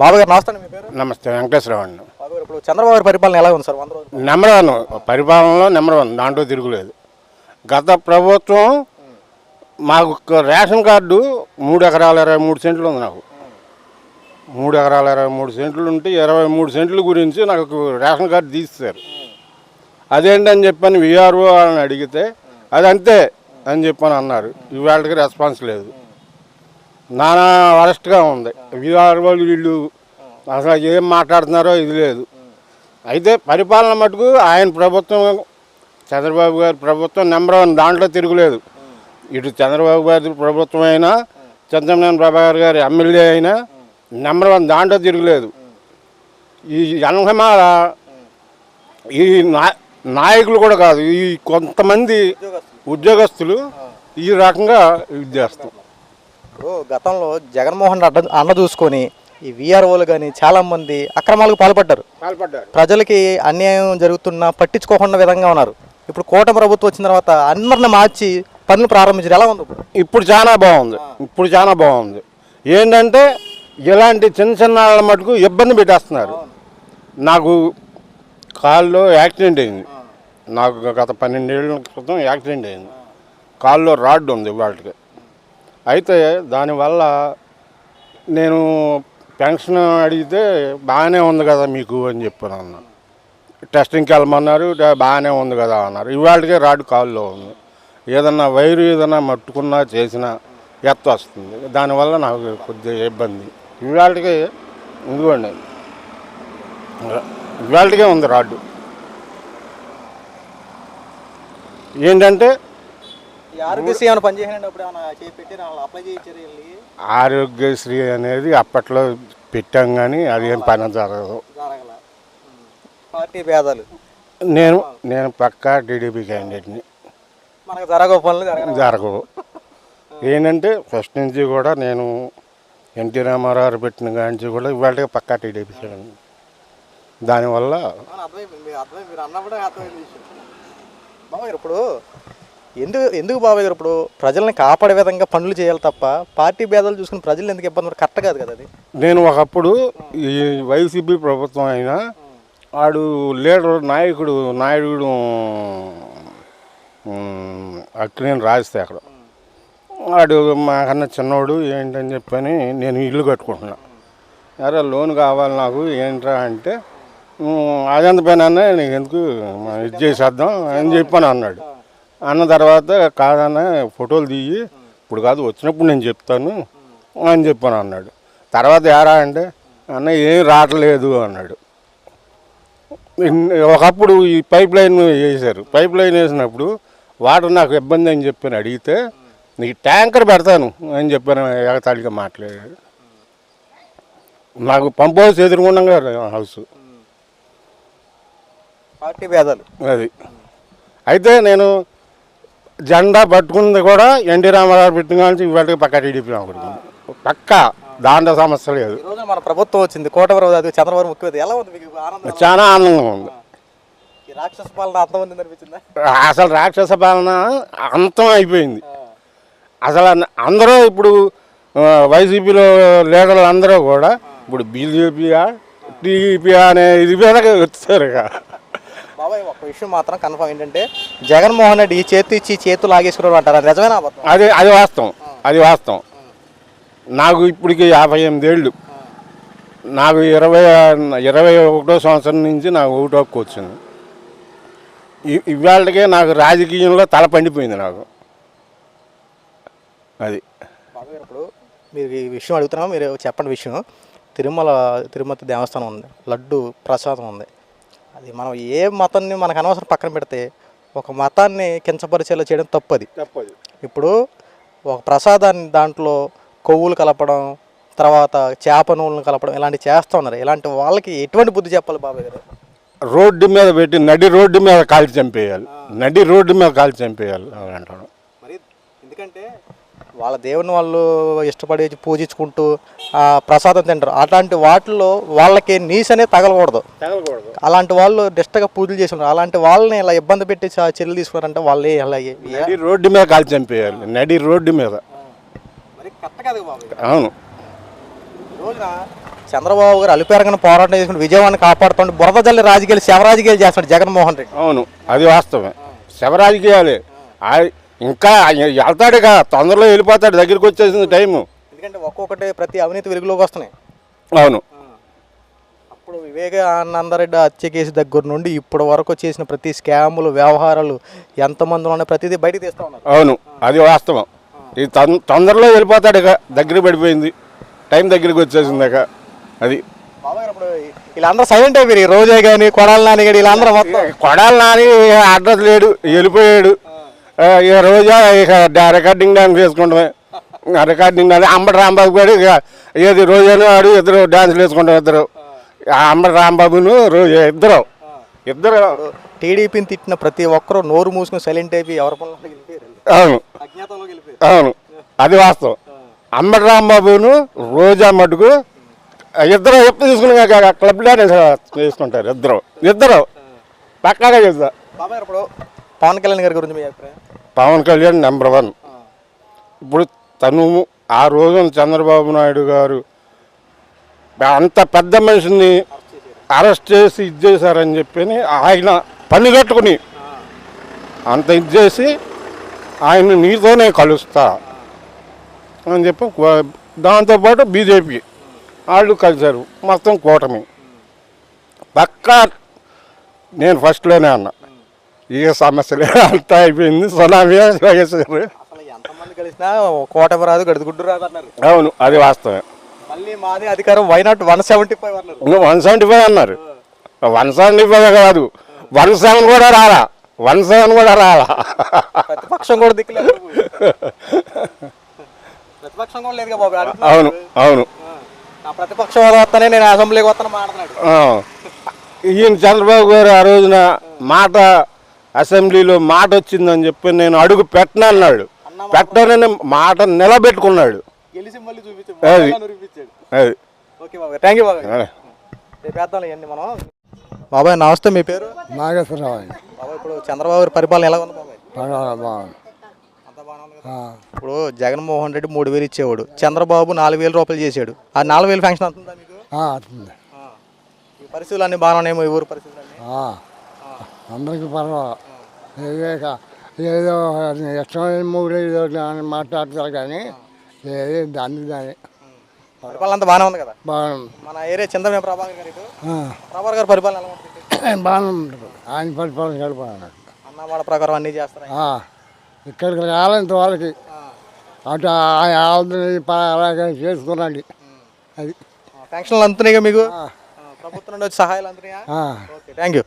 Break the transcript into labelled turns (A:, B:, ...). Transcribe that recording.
A: బాబు గారు నమస్తే అండి మీ పేరు?
B: నమస్తే వెంకటేశ్వరరావు అండి.
A: ఇప్పుడు చంద్రబాబు పరిపాలన ఎలా ఉంది సార్? వంద రోజులు
B: నెంబర్ వన్ పరిపాలనలో నెంబర్ వన్ దాంట్లో తిరుగులేదు. గత ప్రభుత్వం మాకు రేషన్ కార్డు మూడు ఎకరాల ఇరవై మూడు సెంట్లు ఉంది నాకు. మూడు ఎకరాల ఇరవై మూడు సెంట్లు ఉంటే ఇరవై మూడు సెంట్ల గురించి నాకు రేషన్ కార్డు తీస్తారు అదేంటని చెప్పని విఆర్ఓ అని అడిగితే అది అంతే అని చెప్పని అన్నారు. ఇవాళకి రెస్పాన్స్ లేదు. నానా వరస్ట్గా ఉంది. వీళ్ళు వీళ్ళు అసలు ఏం మాట్లాడుతున్నారో ఇది లేదు. అయితే పరిపాలన మటుకు ఆయన ప్రభుత్వం చంద్రబాబు గారి ప్రభుత్వం నెంబర్ వన్ దాంట్లో తిరుగులేదు. ఇటు చంద్రబాబు గారి ప్రభుత్వం అయినా చంద్రబాబు ప్రభాకర్ గారి ఎమ్మెల్యే అయినా నెంబర్ వన్ దాంట్లో తిరుగులేదు. ఈ జనహమాల ఈ నా నాయకులు కూడా కాదు ఈ కొంతమంది ఉద్యోగస్తులు ఈ రకంగా ఇది చేస్తాం
A: ఇప్పుడు గతంలో జగన్మోహన్ రెడ్డి అడ్డ అండ చూసుకొని ఈ విఆర్ఓలు కానీ చాలా మంది అక్రమాలకు పాల్పడ్డారు.
B: పాల్పడ్డారు.
A: ప్రజలకి అన్యాయం జరుగుతున్నా పట్టించుకోకుండా విధంగా ఉన్నారు. ఇప్పుడు కూటమి ప్రభుత్వం వచ్చిన తర్వాత అందరిని మార్చి పనులు ప్రారంభించారు. ఎలా ఉంది ఇప్పుడు?
B: ఇప్పుడు చాలా బాగుంది. ఇప్పుడు చాలా బాగుంది. ఏంటంటే ఇలాంటి చిన్న చిన్న వాళ్ళ మటుకు ఇబ్బంది పెట్టేస్తున్నారు. నాకు కాల్లో యాక్సిడెంట్ అయింది. నాకు గత పన్నెండేళ్ళ క్రితం యాక్సిడెంట్ అయింది. కాల్లో రాడ్ ఉంది వాళ్ళకి అయితే దానివల్ల నేను పెన్షన్ అడిగితే బాగానే ఉంది కదా మీకు అని చెప్పాను అన్న. టెస్టింగ్కి వెళ్ళమన్నారు బాగానే ఉంది కదా అన్నారు. ఇవాళకే రాడ్ కాల్లో ఉంది. ఏదన్నా వైరు ఏదన్నా మట్టుకున్నా చేసినా ఎత్తు వస్తుంది. దానివల్ల నాకు కొద్దిగా ఇబ్బంది. ఇవాళకి ఇదిగోండి. ఇవాళకే ఉంది రాడ్డు ఏంటంటే
A: ఆరోగ్యశ్రీ ఏమైనా పనిచేసినప్పుడు ఏమైనా చేపెట్టి అప్లై చేయించారు వెళ్ళి?
B: ఆరోగ్యశ్రీ అనేది అప్పట్లో పెట్టాం కానీ అది ఏం పని జరగదు.
A: జరగల. పార్టీ భేదాలు.
B: నేను నేను పక్కా టీడీపీ క్యాండిడేట్ని
A: మనకు జరగవు పనులు జరగవు.
B: ఏంటంటే ఫస్ట్ నుంచి కూడా నేను ఎన్టీ రామారావు పెట్టిన కాంచి కూడా ఇవాళ పక్కా టీడీపీ క్యాండిడేట్ దానివల్ల
A: ఇప్పుడు ఎందుకు ఎందుకు బాబాయ్ గారు ఇప్పుడు ప్రజల్ని కాపాడే విధంగా పనులు చేయాలి తప్ప పార్టీ భేదాలు చూసుకుని ప్రజలు ఎందుకు ఇబ్బంది పడరు? కరెక్ట్ కాదు కదా అది?
B: నేను ఒకప్పుడు ఈ వైసీపీ ప్రభుత్వం అయినా వాడు లీడర్ నాయకుడు నాయుడు అక్కినేని అక్కడ వాడు మాకన్నా చిన్నోడు ఏంటని చెప్పని నేను ఇల్లు కట్టుకుంటున్నా. అరే లోన్ కావాలి నాకు ఏంట్రా అంటే "ఉమ్, అదంత పైన నీకు ఎందుకు ఇది చేసేద్దాం అని చెప్పని అన్నాడు. అన్న తర్వాత కాదన్న ఫోటోలు తీయి ఇప్పుడు కాదు వచ్చినప్పుడు నేను చెప్తాను అని చెప్పాను అన్నాడు. తర్వాత ఏరా అంటే అన్న ఏం రావట్లేదు అన్నాడు. ఒకప్పుడు ఈ పైప్ లైన్ వేశారు. పైప్ లైన్ వేసినప్పుడు వాటర్ నాకు ఇబ్బంది అని చెప్పని అడిగితే నీకు ట్యాంకర్ పెడతాను అని చెప్పాను ఎగతాళిగా మాట్లాడాడు. నాకు పంప్ హౌస్ ఎదురుకుండా హౌస్.
A: పార్టీ భేదాలు.
B: అది. అయితే నేను జెండా పట్టుకుంది కూడా ఎన్టీ రామారావు పెట్టిన కానీ ఇవాళకి పక్క టీడీపీ పక్క దాంట్లో సమస్య లేదు.
A: మన ప్రభుత్వం వచ్చింది కోటవరం అది చంద్రబాబు ముఖ్యమంత్రి. ఎలా ఉంది మీకు ఆనందం?
B: చాలా ఆనందంగా ఉంది.
A: రాక్షస పాలన అనిపించిందా
B: అసలు రాక్షస పాలన అంతం అయిపోయింది. అసలు అందరూ ఇప్పుడు వైసీపీలో లీడర్లు అందరూ కూడా ఇప్పుడు బీజేపీయా టీడీపీయా అనే ఇది మీద వచ్చారు ఇక.
A: బాబాయ్ ఒక విషయం మాత్రం కన్ఫర్మ్ ఏంటంటే జగన్మోహన్ రెడ్డి ఈ చేతి ఇచ్చి చేతులు లాగేసుకున్నారు అంటారు. అది నిజమేనా అబద్ధం?
B: అది అది వాస్తవం. అది వాస్తవం. నాకు ఇప్పటికి యాభై ఎనిమిదేళ్ళు నాకు ఇరవై ఇరవై ఒకటో సంవత్సరం నుంచి నాకు ఒకటో హక్కు వచ్చింది. ఇవాళకే నాకు రాజకీయంలో తల పండిపోయింది నాకు. అది.
A: ఇప్పుడు మీరు ఈ విషయం అడుగుతున్నాం మీరు చెప్పండి విషయం. తిరుమల తిరుమతి దేవస్థానం ఉంది. లడ్డు ప్రసాదం ఉంది. అది మనం ఏ మతాన్ని మనకు అనవసరం పక్కన పెడితే ఒక మతాన్ని కించపరిచేలా చేయడం తప్పది.
B: తప్పదు.
A: ఇప్పుడు ఒక ప్రసాదాన్ని దాంట్లో కొవ్వులు కలపడం తర్వాత చేప నూనెలు కలపడం ఇలాంటివి చేస్తూ ఉన్నారు. ఇలాంటి వాళ్ళకి ఎటువంటి బుద్ధి చెప్పాలి బాబాయ్ గారు?
B: రోడ్డు మీద పెట్టి నడి రోడ్డు మీద కాల్చి చంపేయాలి. నడి రోడ్డు మీద కాల్చి చంపేయాలి అని అంటాడు.
A: మరి ఎందుకంటే వాళ్ళ దేవుని వాళ్ళు ఇష్టపడి పూజించుకుంటూ ఆ, ప్రసాదం తింటారు. అట్లాంటి వాటిల్లో వాళ్ళకి నీస్ అనేది తగలకూడదు.
B: తగలకూడదు.
A: అలాంటి వాళ్ళు డిస్టగా పూజలు చేసి ఉన్నారు. అలాంటి వాళ్ళని ఇలా ఇబ్బంది పెట్టి చర్యలు తీసుకున్నారంటే వాళ్ళే ఇలా
B: నడి రోడ్డు మీద కాల్చి చంపేయాలి. నడి రోడ్డు మీద. అవును.
A: చంద్రబాబు గారు అలిపేరగని పోరాటం చేసుకుని విజయవాడని కాపాడుతుంటే బురద జల్లి రాజకీయాలు శవ రాజకీయాలు చేస్తున్నాడు జగన్మోహన్ రెడ్డి.
B: అవును. అది వాస్తవమే. శివరాజకీయాలే. ఇంకా వెళ్తాడుగా తొందరలో వెళ్ళిపోతాడు దగ్గరికి వచ్చేసింది టైము.
A: ఎందుకంటే ఒక్కొక్కటి ప్రతి అవినీతి వెలుగులోకి వస్తున్నాయి.
B: అవును.
A: అప్పుడు వివేకానందరెడ్డి హత్య కేసు దగ్గర నుండి ఇప్పటి వరకు చేసిన ప్రతి స్కాములు వ్యవహారాలు ఎంతమంది ఉన్నాయి ప్రతిదీ బయటకు తీస్తూ ఉన్నారు.
B: అవును అది వాస్తవం. ఇది తొందరలో వెళ్ళిపోతాడు ఇక దగ్గర పడిపోయింది. టైం దగ్గరికి వచ్చేసింది ఇక అది
A: ఇప్పుడు వీళ్ళందరూ సైలెంట్ అయిపోయారు. ఈ రోజే కానీ కొడాలి నాని కానీ వీళ్ళందరూ మొత్తం.
B: కొడాలి నాని అడ్రస్ లేడు వెళ్ళిపోయాడు. ఇక రోజా ఇక రికార్డింగ్ డాన్స్ చేసుకుంటామే ఆ రికార్డింగ్ డాన్స్ అంబటి రాంబాబు గారు ఇక ఏది రోజాను ఆడు ఇద్దరు డాన్స్లు వేసుకుంటాం ఇద్దరు. ఆ అంబటి రాంబాబును రోజా ఇద్దరు. ఇద్దరు.
A: టీడీపీని తిట్టిన ప్రతి ఒక్కరూ నోరు మూసుకుని సైలెంట్ అయిపోయి ఎవరి
B: అవును. అవును. అది వాస్తవం. అంబటి రాంబాబును రోజా మటుకు ఇద్దరు ఎప్పుడు తీసుకుని క్లబ్ డాన్స్ చేసుకుంటారు ఇద్దరు. ఇద్దరు. పక్కాగా చేస్తా.
A: బాబాయ్ ఇప్పుడు పవన్ కళ్యాణ్ గారి గురించి మీ అభిప్రాయం?
B: Pawan Kalyan number one. ఇప్పుడు తను ఆ రోజున చంద్రబాబు నాయుడు గారు అంత పెద్ద మనిషిని అరెస్ట్ చేసి ఇది చేశారని చెప్పి ఆయన పని కట్టుకుని అంత ఇది చేసి ఆయన నీతోనే కలుస్తా అని చెప్పి దాంతోపాటు బీజేపీ వాళ్ళు కలిశారు. మొత్తం కూటమి. పక్కా నేను ఫస్ట్లోనే అన్నా. ఏ సమస్యలే అంతా అయిపోయింది. సునామీ వేసారు
A: ఎంతమంది కలిసినా కోటమి రాదు గడిగుడ్డు రాదు అన్నారు.
B: అవును అది వాస్తవమే.
A: మళ్ళీ మాది అధికారం why not one seventy five అన్నారు.
B: వన్ సెవెంటీ ఫైవ్ అన్నారు. వన్ సెవెంటీ ఫైవ్ కాదు. వన్ సెవెన్ కూడా రాలా. వన్ సెవెన్ కూడా రాలా.
A: ప్రతిపక్షం కూడా దిక్కులేదు ప్రతిపక్షం కూడా బాబు. అడుగుతున్నా.
B: అవును అవును.
A: నా ప్రతిపక్షం వస్తానే నేను అసెంబ్లీకి వస్తాను మాట్లాడు.
B: ఈయన చంద్రబాబు గారు ఆ రోజున మాట అసెంబ్లీలో మాట వచ్చిందని చెప్పి నేను అడుగు పెట్టనన్నాడు పెట్టనని మాట నిలబెట్టుకున్నాడు. అది. అది.
A: ఓకే బాబాయ్ థ్యాంక్ యూ మనం. నమస్తే మీ పేరు?
C: నాగేశ్వరరావు. అండి
A: బాబాయ్ ఇప్పుడు చంద్రబాబు గారి పరిపాలన ఎలా ఉంది బాబాయ్?
C: పర్వాలేదు బాగుంది.
A: అంతా బాగానే ఉంది కదా?
C: ఆ,
A: ఇప్పుడు జగన్మోహన్ రెడ్డి మూడు వేలు ఇచ్చేవాడు. చంద్రబాబు నాలుగు వేల రూపాయలు చేసాడు ఆ నాలుగు వేలు ఫంక్షన్ అవుతుందా మీకు?
C: ఆ, అవుతుంది
A: ఆ. ఈ పరిస్థితులు అన్నీ బాగానే ఊరు పరిస్థితులు
C: అందరికీ పర్వాలేదు. ఏదో ఇష్టమైన మూడు ఏదో మాట్లాడతారు కానీ ఏది దాన్ని
A: పరిపాలన అంతా బాగానే ఉంది కదా?
C: బాగుంది
A: మన ఏరియా చంద్రమే ప్రభాకర్ గారు ఇటు.
C: ఆ,
A: ప్రభాకర్ గారి పరిపాలన ఎలా ఉంటుంది?
C: బాగానే ఉంటుంది ఆయన పరిపాలన గడిపాడు
A: అన్నమాట ప్రకారం అన్నీ చేస్తారు? ఆయన.
C: ఇక్కడికి రాలంత వాళ్ళకి అటు అలాగే చేసుకున్నాండి. అది.
A: పెన్షన్లు అందుతున్నాయిగా మీకు? ప్రభుత్వం సహాయాలు అందుతున్నాయా ఓకే థ్యాంక్ యూ.